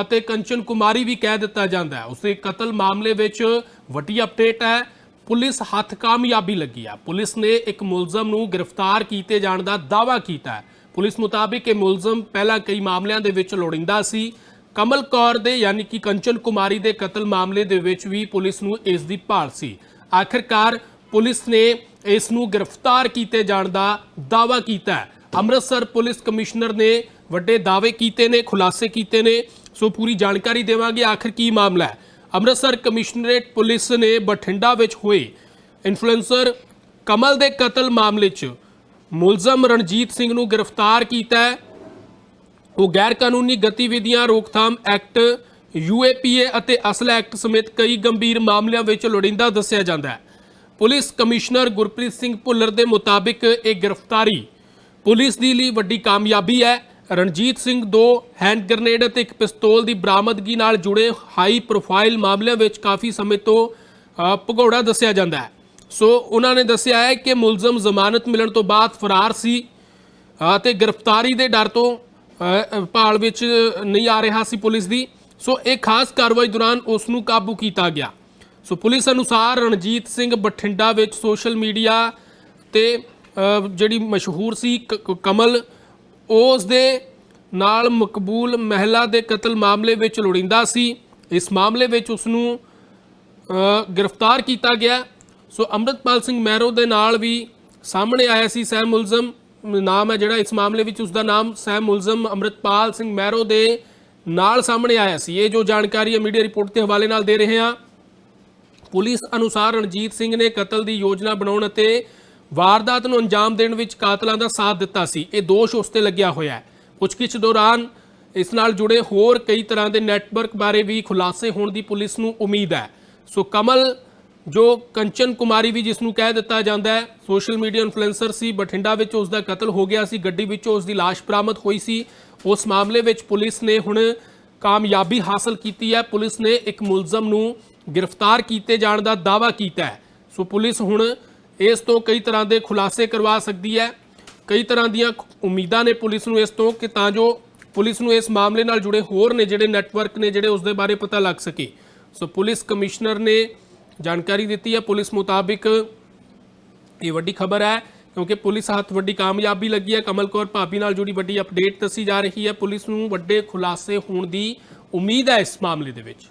ਅਤੇ ਕੰਚਨ ਕੁਮਾਰੀ ਵੀ ਕਹਿ ਦਿੱਤਾ ਜਾਂਦਾ ਹੈ। ਉਸੇ ਕਤਲ ਮਾਮਲੇ ਵਿੱਚ ਵੱਡੀ ਅਪਡੇਟ ਹੈ। ਪੁਲਿਸ ਹੱਥ ਕਾਮਯਾਬੀ ਲੱਗੀ ਹੈ। ਪੁਲਿਸ ਨੇ ਇੱਕ ਮੁਲਜ਼ਮ ਨੂੰ ਗ੍ਰਿਫਤਾਰ ਕੀਤੇ ਜਾਣ ਦਾ ਦਾਅਵਾ ਕੀਤਾ ਹੈ। ਪੁਲਿਸ ਮੁਤਾਬਿਕ ਇਹ ਮੁਲਜ਼ਮ ਪਹਿਲਾਂ ਕਈ ਮਾਮਲਿਆਂ ਦੇ ਵਿੱਚ ਲੋੜਿੰਦਾ ਸੀ। ਕਮਲ ਕੌਰ ਦੇ ਯਾਨੀ ਕਿ ਕੰਚਨ ਕੁਮਾਰੀ ਦੇ ਕਤਲ ਮਾਮਲੇ ਦੇ ਵਿੱਚ ਵੀ ਪੁਲਿਸ ਨੂੰ ਇਸ ਦੀ ਭਾਲ ਸੀ। ਆਖਿਰਕਾਰ ਪੁਲਿਸ ਨੇ ਇਸ ਨੂੰ ਗ੍ਰਿਫਤਾਰ ਕੀਤੇ ਜਾਣ ਦਾ ਦਾਅਵਾ ਕੀਤਾ ਹੈ। ਅੰਮ੍ਰਿਤਸਰ ਪੁਲਿਸ ਕਮਿਸ਼ਨਰ ਨੇ ਵੱਡੇ ਦਾਅਵੇ ਕੀਤੇ ਨੇ, ਖੁਲਾਸੇ ਕੀਤੇ ਨੇ। ਸੋ ਪੂਰੀ ਜਾਣਕਾਰੀ ਦੇਵਾਂਗੇ ਆਖਿਰ ਕੀ ਮਾਮਲਾ ਹੈ। ਅੰਮ੍ਰਿਤਸਰ ਕਮਿਸ਼ਨਰੇਟ ਪੁਲਿਸ ਨੇ ਬਠਿੰਡਾ ਵਿੱਚ ਹੋਏ ਇਨਫਲੂਐਂਸਰ ਕਮਲ ਦੇ ਕਤਲ ਮਾਮਲੇ 'ਚ ਮੁਲਜ਼ਮ ਰਣਜੀਤ ਸਿੰਘ ਨੂੰ ਗ੍ਰਿਫਤਾਰ ਕੀਤਾ ਹੈ। ਉਹ ਗੈਰ ਕਾਨੂੰਨੀ ਗਤੀਵਿਧੀਆਂ ਰੋਕਥਾਮ ਐਕਟ ਯੂਏਪੀਏ ਅਤੇ ਅਸਲ ਐਕਟ ਸਮੇਤ ਕਈ ਗੰਭੀਰ ਮਾਮਲਿਆਂ ਵਿੱਚ ਲੋੜੀਂਦਾ ਦੱਸਿਆ ਜਾਂਦਾ ਹੈ। ਪੁਲਿਸ ਕਮਿਸ਼ਨਰ ਗੁਰਪ੍ਰੀਤ ਸਿੰਘ ਭੁੱਲਰ ਦੇ ਮੁਤਾਬਿਕ ਇਹ ਗ੍ਰਿਫਤਾਰੀ ਪੁਲਿਸ ਦੀ ਲਈ ਵੱਡੀ ਕਾਮਯਾਬੀ ਹੈ। ਰਣਜੀਤ ਸਿੰਘ ਦੋ ਹੈਂਡ ਗ੍ਰਨੇਡ ਅਤੇ ਇੱਕ ਪਿਸਤੌਲ ਦੀ ਬਰਾਮਦਗੀ ਨਾਲ ਜੁੜੇ ਹਾਈ ਪ੍ਰੋਫਾਈਲ ਮਾਮਲਿਆਂ ਵਿੱਚ ਕਾਫੀ ਸਮੇਂ ਤੋਂ ਭਗੌੜਾ ਦੱਸਿਆ ਜਾਂਦਾ ਹੈ। ਸੋ ਉਹਨਾਂ ਨੇ ਦੱਸਿਆ ਹੈ ਕਿ ਮੁਲਜ਼ਮ ਜ਼ਮਾਨਤ ਮਿਲਣ ਤੋਂ ਬਾਅਦ ਫਰਾਰ ਸੀ ਅਤੇ ਗ੍ਰਿਫਤਾਰੀ ਦੇ ਡਰ ਤੋਂ ਭਾਲ ਵਿੱਚ ਨਹੀਂ ਆ ਰਿਹਾ ਸੀ ਪੁਲਿਸ ਦੀ। ਸੋ ਇਹ ਖਾਸ ਕਾਰਵਾਈ ਦੌਰਾਨ ਉਸ ਨੂੰ ਕਾਬੂ ਕੀਤਾ ਗਿਆ। ਸੋ ਪੁਲਿਸ ਅਨੁਸਾਰ ਰਣਜੀਤ ਸਿੰਘ ਬਠਿੰਡਾ ਵਿੱਚ ਸੋਸ਼ਲ ਮੀਡੀਆ ਤੇ ਜਿਹੜੀ ਮਸ਼ਹੂਰ ਸੀ ਕਮਲ ਉਸ ਦੇ ਨਾਲ ਮਕਬੂਲ ਮਹਿਲਾ ਦੇ ਕਤਲ ਮਾਮਲੇ ਵਿੱਚ ਲੋੜਿੰਦਾ ਸੀ। ਇਸ ਮਾਮਲੇ ਵਿੱਚ ਉਸ ਨੂੰ ਗ੍ਰਿਫਤਾਰ ਕੀਤਾ ਗਿਆ। ਸੋ ਅੰਮ੍ਰਿਤਪਾਲ ਸਿੰਘ ਮਹਿਰੋ ਦੇ ਨਾਲ ਵੀ ਸਾਹਮਣੇ ਆਇਆ ਸੀ ਸਹਿ ਮੁਲਜ਼ਮ ਨਾਮ ਹੈ ਜਿਹੜਾ, ਇਸ ਮਾਮਲੇ ਵਿੱਚ ਉਸ ਦਾ ਨਾਮ ਸਹਿ ਮੁਲਜ਼ਮ ਅੰਮ੍ਰਿਤਪਾਲ ਸਿੰਘ ਮਹਿਰੋ ਦੇ ਨਾਲ ਸਾਹਮਣੇ ਆਇਆ ਸੀ। ਇਹ ਜੋ ਜਾਣਕਾਰੀ ਹੈ ਮੀਡੀਆ ਰਿਪੋਰਟ ਦੇ ਹਵਾਲੇ ਨਾਲ ਦੇ ਰਹੇ ਹਾਂ। ਪੁਲਿਸ ਅਨੁਸਾਰ ਰਣਜੀਤ ਸਿੰਘ ਨੇ ਕਤਲ ਦੀ ਯੋਜਨਾ ਬਣਾਉਣ ਅਤੇ ਵਾਰਦਾਤ ਨੂੰ ਅੰਜਾਮ ਦੇਣ ਵਿੱਚ ਕਾਤਲਾਂ ਦਾ ਸਾਥ ਦਿੱਤਾ ਸੀ। ਇਹ ਦੋਸ਼ ਉਸ ਤੇ ਲੱਗਿਆ ਹੋਇਆ ਹੈ। ਪੁੱਛਗਿੱਛ ਦੌਰਾਨ ਇਸ ਨਾਲ ਜੁੜੇ ਹੋਰ ਕਈ ਤਰ੍ਹਾਂ ਦੇ ਨੈਟਵਰਕ ਬਾਰੇ ਵੀ ਖੁਲਾਸੇ ਹੋਣ ਦੀ ਪੁਲਿਸ ਨੂੰ ਉਮੀਦ ਹੈ। ਸੋ ਕਮਲ, ਜੋ ਕੰਚਨ ਕੁਮਾਰੀ ਵੀ ਜਿਸ ਨੂੰ ਕਹਿ ਦਿੱਤਾ ਜਾਂਦਾ ਹੈ, ਸੋਸ਼ਲ ਮੀਡੀਆ ਇਨਫਲੂਐਂਸਰ ਸੀ, ਬਠਿੰਡਾ ਵਿੱਚ ਉਸ ਦਾ ਕਤਲ ਹੋ ਗਿਆ ਸੀ, ਗੱਡੀ ਵਿੱਚੋਂ ਉਸ ਦੀ ਲਾਸ਼ ਬਰਾਮਦ ਹੋਈ ਸੀ। ਉਸ ਮਾਮਲੇ ਵਿੱਚ ਪੁਲਿਸ ਨੇ ਹੁਣ ਕਾਮਯਾਬੀ ਹਾਸਲ ਕੀਤੀ ਹੈ। ਪੁਲਿਸ ਨੇ ਇੱਕ ਮੁਲਜ਼ਮ ਨੂੰ ਗ੍ਰਿਫਤਾਰ ਕੀਤੇ ਜਾਣ ਦਾ ਦਾਅਵਾ ਕੀਤਾ ਹੈ। ਸੋ ਪੁਲਿਸ ਹੁਣ ਇਸ ਤੋਂ ਕਈ ਤਰ੍ਹਾਂ ਦੇ ਖੁਲਾਸੇ ਕਰਵਾ ਸਕਦੀ ਹੈ। ਕਈ ਤਰ੍ਹਾਂ ਦੀਆਂ ਉਮੀਦਾਂ ਨੇ ਪੁਲਿਸ ਨੂੰ ਇਸ ਤੋਂ ਕਿ ਤਾਂ ਜੋ ਪੁਲਿਸ ਨੂੰ ਇਸ ਮਾਮਲੇ ਨਾਲ ਜੁੜੇ ਹੋਰ ਨੇ ਜਿਹੜੇ ਨੈਟਵਰਕ ਨੇ ਜਿਹੜੇ ਉਸ ਦੇ ਬਾਰੇ ਪਤਾ ਲੱਗ ਸਕੇ। ਸੋ ਪੁਲਿਸ ਕਮਿਸ਼ਨਰ ਨੇ ਜਾਣਕਾਰੀ ਦਿੱਤੀ ਹੈ। ਪੁਲਿਸ ਮੁਤਾਬਿਕ ਇਹ ਵੱਡੀ ਖਬਰ ਹੈ ਕਿਉਂਕਿ ਪੁਲਿਸ ਹੱਥ ਵੱਡੀ ਕਾਮਯਾਬੀ ਲੱਗੀ ਹੈ। ਕਮਲ ਕੌਰ ਭਾਬੀ ਨਾਲ ਜੁੜੀ ਵੱਡੀ ਅਪਡੇਟ ਦੱਸੀ ਜਾ ਰਹੀ ਹੈ। ਪੁਲਿਸ ਨੂੰ ਵੱਡੇ ਖੁਲਾਸੇ ਹੋਣ ਦੀ ਉਮੀਦ ਹੈ ਇਸ ਮਾਮਲੇ ਦੇ ਵਿੱਚ।